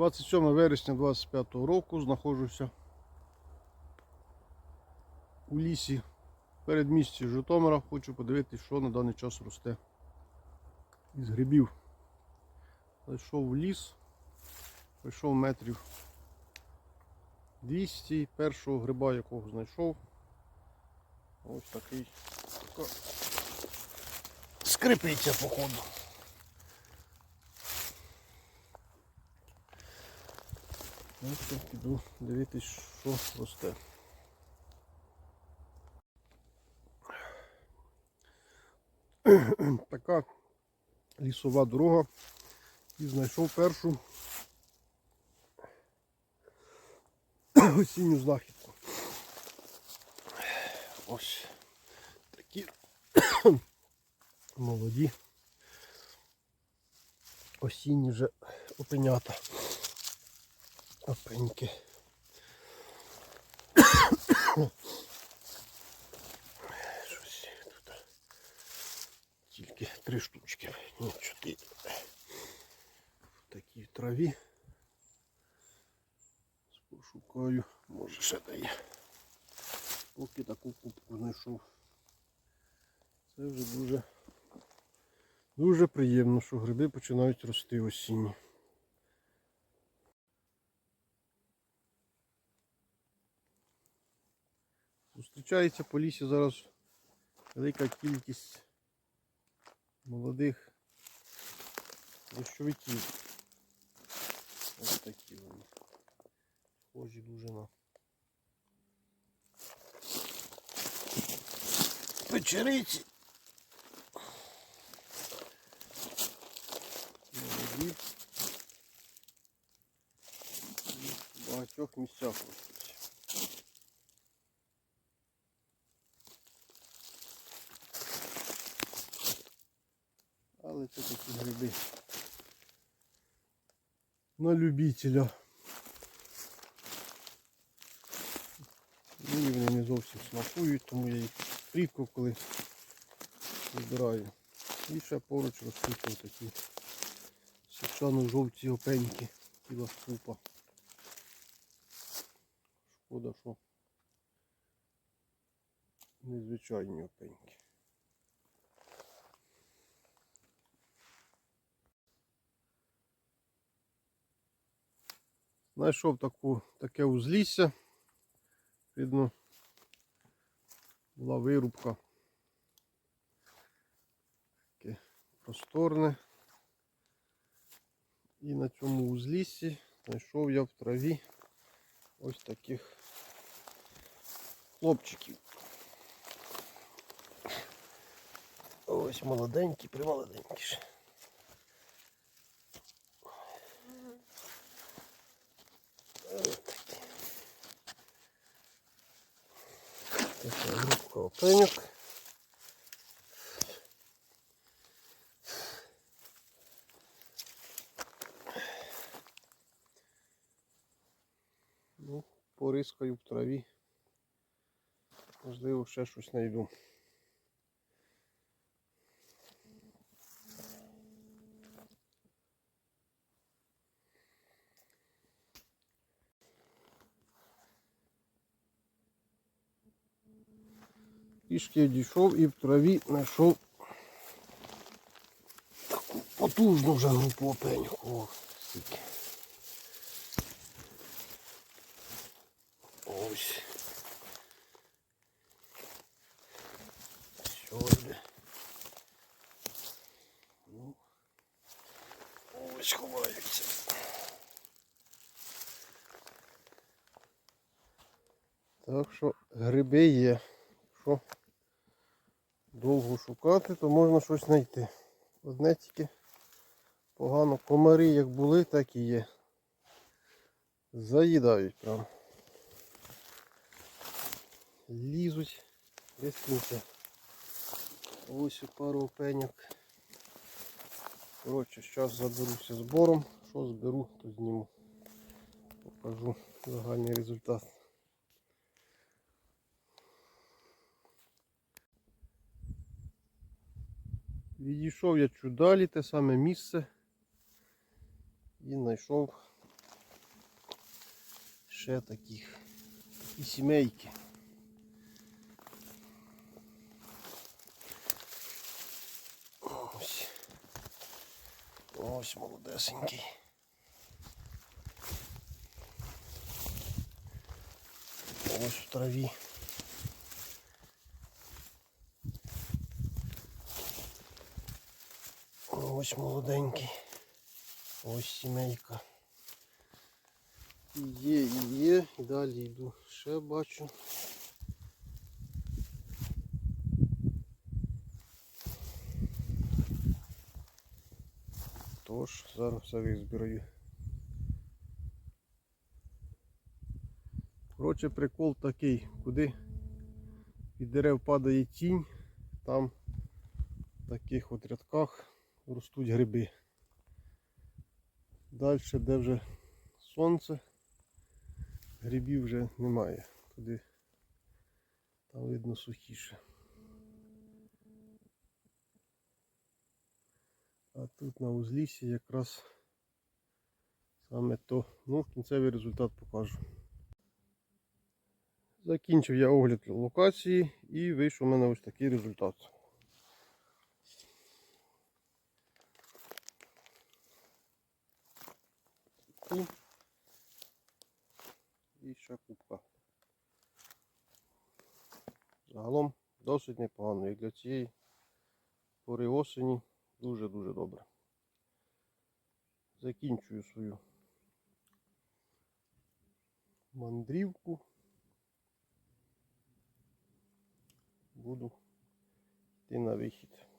27 вересня 25 року знаходжуся у лісі передмісті Житомира. Хочу подивитися, що на даний час росте із грибів. Зайшов в ліс, пройшов метрів 200 першого гриба, якого знайшов. Ось такий скрипиця походу. Ну що, піду дивитись, що росте. Така лісова дорога. І знайшов першу осінню знахідку. Ось такі молоді. Осінні вже опенята. Опеньки. Щось тут. Тільки три штучки. Ні, чотири. В такій траві. Пошукаю, може ще дає. Поки таку кубку знайшов. Це вже дуже, дуже приємно, що гриби починають рости осінні. Зустрічається по лісі зараз велика кількість молодих дощовиків. Ось такі вони. Схожі дуже на печериці. Молоді. В багатьох місцях ростуть. Але це такі гриби на любителя. Мені вони не зовсім смакують, тому я їх рідко коли вибираю. І ще поруч ось такі січано-жовті опеньки, ціла купа. Шкода, що незвичайні опеньки. Знайшов таку, таке узлісся. Видно, була вирубка. Таке просторне. І на цьому узліссі знайшов я в траві ось таких хлопчиків. Ось молоденькі, примолоденькі ще. Така групка. Ну, порискаю в траві. Можливо, ще щось знайду. Пішки дійшов і в траві знайшов таку потужну вже групу опеньок. О, скільки. Ось. Сюди. Ну. Ось ховаються. Так що гриби є. Що довго шукати, то можна щось знайти. Одне тільки погано комари як були, так і є. Заїдають прям. Лізуть без кінця. Ось пару опеньок. Коротше, зараз заберуся збором. Що зберу, то зніму. Покажу загальний результат. Відійшов я чуть далі, те саме місце і знайшов ще таких. Такі сімейки. Ось. Ось молодесенький. Ось в траві. Ось молоденький. Ось сімейка. Є, і є. І далі йду. Ще бачу. Тож, зараз все збираю. Коротше, прикол такий, куди від дерев падає тінь, там в таких от рядках ростуть гриби. Далі, де вже сонце, грибів вже немає. Туди там видно сухіше. А тут на узліссі якраз саме то. Ну, кінцевий результат покажу. Закінчив я огляд локації і вийшов у мене ось такий результат. І, і ще кубка. Загалом досить непогано. Як для цієї пори осені дуже-дуже добре. Закінчую свою мандрівку. Буду йти на вихід.